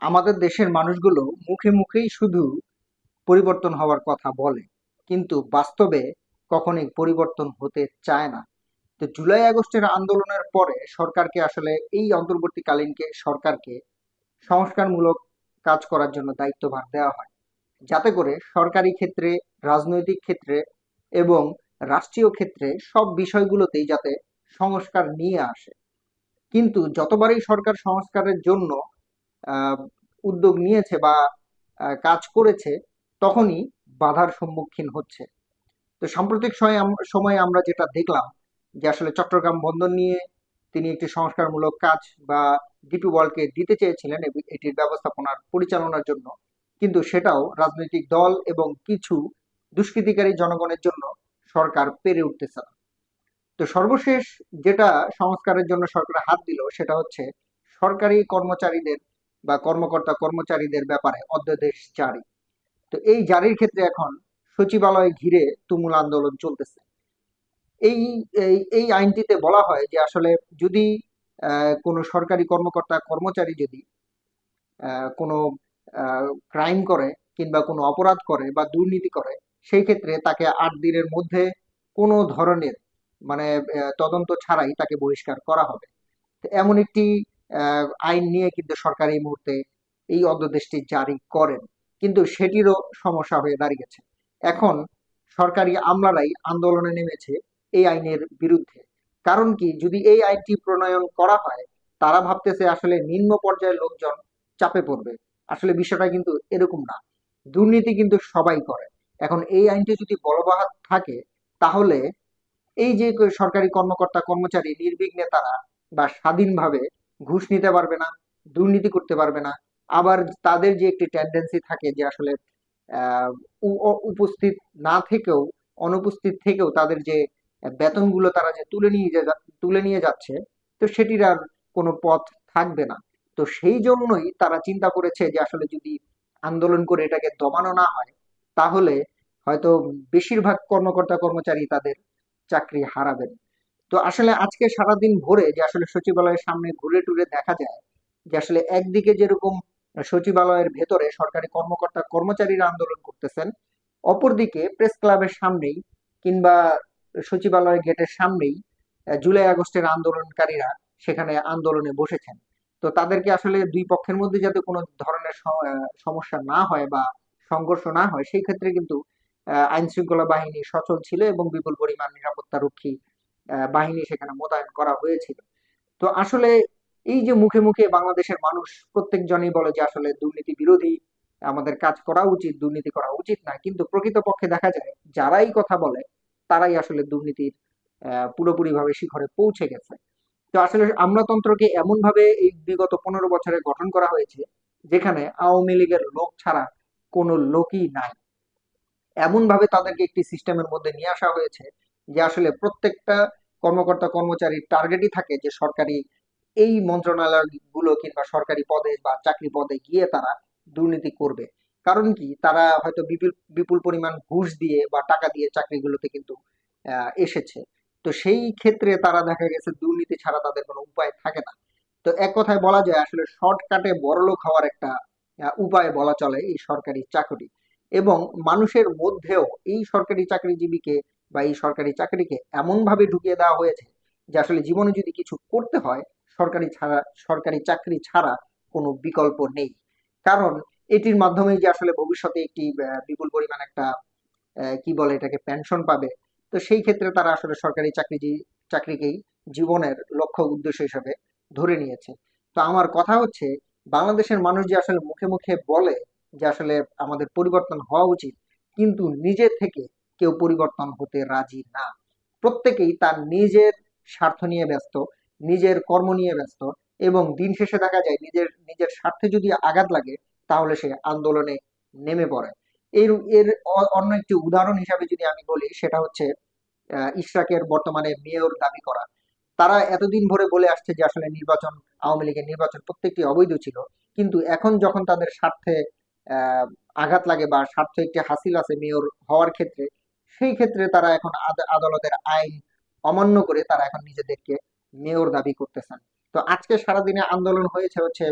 আমাদের দেশের মানুষগুলো মুখে মুখেই শুধু পরিবর্তন হওয়ার কথা বলে, কিন্তু বাস্তবে কখনোই পরিবর্তন হতে চায় না। তো জুলাই আগস্টের আন্দোলনের পরে সরকারকে আসলে এই অন্তর্বর্তীকালীনকে সরকারকে সংস্কারমূলক কাজ করার জন্য দায়িত্বভার দেওয়া হয়। যাতে করে সরকারি ক্ষেত্রে, রাজনৈতিক ক্ষেত্রে এবং রাষ্ট্রীয় ক্ষেত্রে সব বিষয়গুলোতেই যাতে সংস্কার নিয়ে আসে। কিন্তু যতবারই সরকার সংস্কারের জন্য উদ্যোগ নিয়েছে বা কাজ করেছে, তখনই বাধার সম্মুখীন হচ্ছে। তো সাম্প্রতিক সময়ে আমরা যেটা দেখলাম যে আসলে চট্টগ্রাম বন্দর নিয়ে তিনি একটি সংস্কারমূলক কাজ বা ডিপি ওয়ার্ল্ডকে দিতে চেয়েছিলেন এটির ব্যবস্থাপনার পরিচালনার জন্য। কিন্তু সেটাও রাজনৈতিক দল এবং কিছু দুষ্কৃতিকারী জনগণের জন্য সরকার পেরে উঠতেছে না। তো সর্বশেষ যেটা সংস্কারের জন্য সরকার হাত দিল সেটা হচ্ছে সরকারি কর্মচারীদের বা কর্মকর্তা, কর্মচারীদের ব্যাপারে অধ্যাদেশ জারি তো এই জারির ক্ষেত্রে এখন সচিবালয় ঘিরে তুমুল আন্দোলন চলতেছে। এই এই আইনটিতে বলা হয় যে আসলে যদি কোনো সরকারি কর্মকর্তা, কর্মচারী যদি কোনো ক্রাইম করে কিংবা কোনো অপরাধ করে বা দুর্নীতি করে, সেই ক্ষেত্রে তাকে আট দিনের মধ্যে কোনো ধরনের মানে তদন্ত ছাড়াই তাকে বহিষ্কার করা হবে। এমন একটি আইন নিয়ে কিন্তু সরকার এই মুহূর্তে এই অধ্যাদেশটি জারি করেন। কিন্তু সেটিরও সমস্যা হয়ে দাঁড়িয়েছে। এখন সরকারি আমলারাই আন্দোলনে নেমেছে এই আইনের বিরুদ্ধে। কারণ কি, যদি এই আইনটি প্রণয়ন করা হয়, তারা ভাবতেছে আসলে নিম্ন পর্যায়ের লোকজন চাপে পড়বে। আসলে বিষয়টা কিন্তু এরকম না। দুর্নীতি কিন্তু সবাই করে। এখন এই আইনটি যদি বলবৎ থাকে, তাহলে এই যে সরকারি কর্মকর্তা, কর্মচারী, নির্বিঘ্নে তারা বা স্বাধীনভাবে ঘুষ নিতে পারবে না, দুর্নীতি করতে পারবে না। আবার তাদের যে একটি টেন্ডেন্সি থাকে যে আসলে উপস্থিত না থেকেও, অনুপস্থিত থেকেও তাদের যে বেতনগুলো তারা যে তুলে নিয়ে তুলে নিয়ে যাচ্ছে, তো সেটির আর কোনো পথ থাকবে না। তো সেই জন্যই তারা চিন্তা করেছে যে আসলে যদি আন্দোলন করে এটাকে দমানো না হয়, তাহলে হয়তো বেশিরভাগ কর্মকর্তা কর্মচারী তাদের চাকরি হারাবেন। তো আসলে আজকে সারাদিন ভোরে যে আসলে সচিবালয়ের সামনে ঘুরে টুরে দেখা যায়, যে আসলে একদিকে যেরকম সচিবালয়ের ভেতরে সরকারি কর্মকর্তা কর্মচারীরা আন্দোলন করতেছেন, অপরদিকে প্রেস ক্লাবের সামনেই কিংবা সচিবালয়ের গেটের সামনেই জুলাই আগস্টের আন্দোলনকারীরা সেখানে আন্দোলনে বসেছেন। তো তাদেরকে আসলে দুই পক্ষের মধ্যে যাতে কোনো ধরনের সমস্যা না হয় বা সংঘর্ষ না হয়, সেই ক্ষেত্রে কিন্তু আইন শৃঙ্খলা বাহিনী সচল ছিল এবং বিপুল পরিমাণ নিরাপত্তা রক্ষী বাহিনী সেখানে মোতায়েন করা হয়েছিল। তো আসলে এই যে মুখে মুখে বাংলাদেশের মানুষ প্রত্যেকজনই বলে যে আসলে দুর্নীতি বিরোধী, আমাদের কাজ করা উচিত, দুর্নীতি করা উচিত না। কিন্তু প্রকৃতপক্ষে দেখা যায়, যারাই কথা বলে, তারাই আসলে দুর্নীতির পুরোপুরিভাবে শিখরে পৌঁছে গেছে। তো আসলে আমলাতন্ত্রকে এমন ভাবে এই বিগত পনেরো বছরে গঠন করা হয়েছে, যেখানে আওয়ামী লীগের লোক ছাড়া কোনো লোকই নাই। এমন ভাবে তাদেরকে একটি সিস্টেমের মধ্যে নিয়ে আসা হয়েছে যে আসলে প্রত্যেকটা কর্মকর্তা কর্মচারীর টার্গেটই থাকে যে সরকারি এই মন্ত্রণালয়গুলো কিংবা সরকারি পদে বা চাকরি পদে গিয়ে তারা দুর্নীতি করবে। কারণ কি? তারা হয়তো বিপুল বিপুল পরিমাণ ঘুষ দিয়ে বা টাকা দিয়ে চাকরিগুলোতে কিন্তু এসেছে। তো সেই ক্ষেত্রে তারা দেখা গেছে দুর্নীতি ছাড়া তাদের কোনো উপায় থাকে না। তো এক কথায় বলা যায় আসলে শর্টকাটে বড়লোক হওয়ার একটা উপায় বলা চলে এই সরকারি চাকরি। এবং মানুষের মধ্যেও এই সরকারি চাকরিজীবীকে বা এই সরকারি চাকরিকে এমনভাবে ঢুকিয়ে দেওয়া হয়েছে যে আসলে জীবনে যদি কিছু করতে হয়, সরকারি ছাড়া, সরকারি চাকরি ছাড়া কোনো বিকল্প নেই। কারণ এটির মাধ্যমেই যে আসলে ভবিষ্যতে একটি বিপুল পরিমাণ একটা কি বলে এটাকে পেনশন পাবে, তো সেই ক্ষেত্রে তারা আসলে সরকারি চাকরি চাকরিকেই জীবনের লক্ষ্য উদ্দেশ্য হিসেবে ধরে নিয়েছে। তো আমার কথা হচ্ছে, বাংলাদেশের মানুষ যে আসলে মুখে মুখে বলে যে আসলে আমাদের পরিবর্তন হওয়া উচিত, কিন্তু নিজে থেকে কেউ পরিবর্তন হতে রাজি না। প্রত্যেকেই তার নিজের স্বার্থ নিয়ে ব্যস্ত, নিজের কর্ম নিয়ে ব্যস্ত এবং দিন শেষে দেখা যায় নিজের নিজের স্বার্থে যদি আঘাত লাগে তাহলে সে আন্দোলনে নেমে পড়ে। এর এর অন্য একটি উদাহরণ হিসাবে যদি আমি বলি সেটা হচ্ছে ইশরাকের বর্তমানে মেয়র দাবি করা। তারা এতদিন ভরে বলে আসছে যে আসলে নির্বাচন, আওয়ামী লীগের নির্বাচন প্রত্যেকটি অবৈধ ছিল। কিন্তু এখন যখন তাদের স্বার্থে আঘাত লাগে বা স্বার্থে একটি হাসিল আছে মেয়র হওয়ার ক্ষেত্রে সেই ক্ষেত্রে তারা এখন আদালতের আইন অমান্য করে তারা এখন নিজেদেরকে মেয়র দাবি করতেছেন। তো আজকে সারাদিনে আন্দোলন হয়েছে হচ্ছে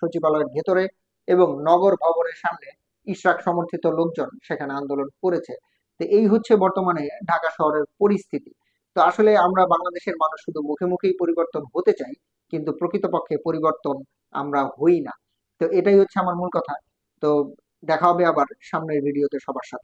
সচিবালয়ের ভেতরে এবং নগর ভবনের সামনে ইশরাক সমর্থিত লোকজন সেখানে আন্দোলন করেছে। তো এই হচ্ছে বর্তমানে ঢাকা শহরের পরিস্থিতি। তো আসলে আমরা বাংলাদেশের মানুষ শুধু মুখে মুখেই পরিবর্তন হতে চাই, কিন্তু প্রকৃতপক্ষে পরিবর্তন আমরা হই না। তো এটাই হচ্ছে আমার মূল কথা। তো দেখা হবে আবার সামনের ভিডিওতে সবার সাথে।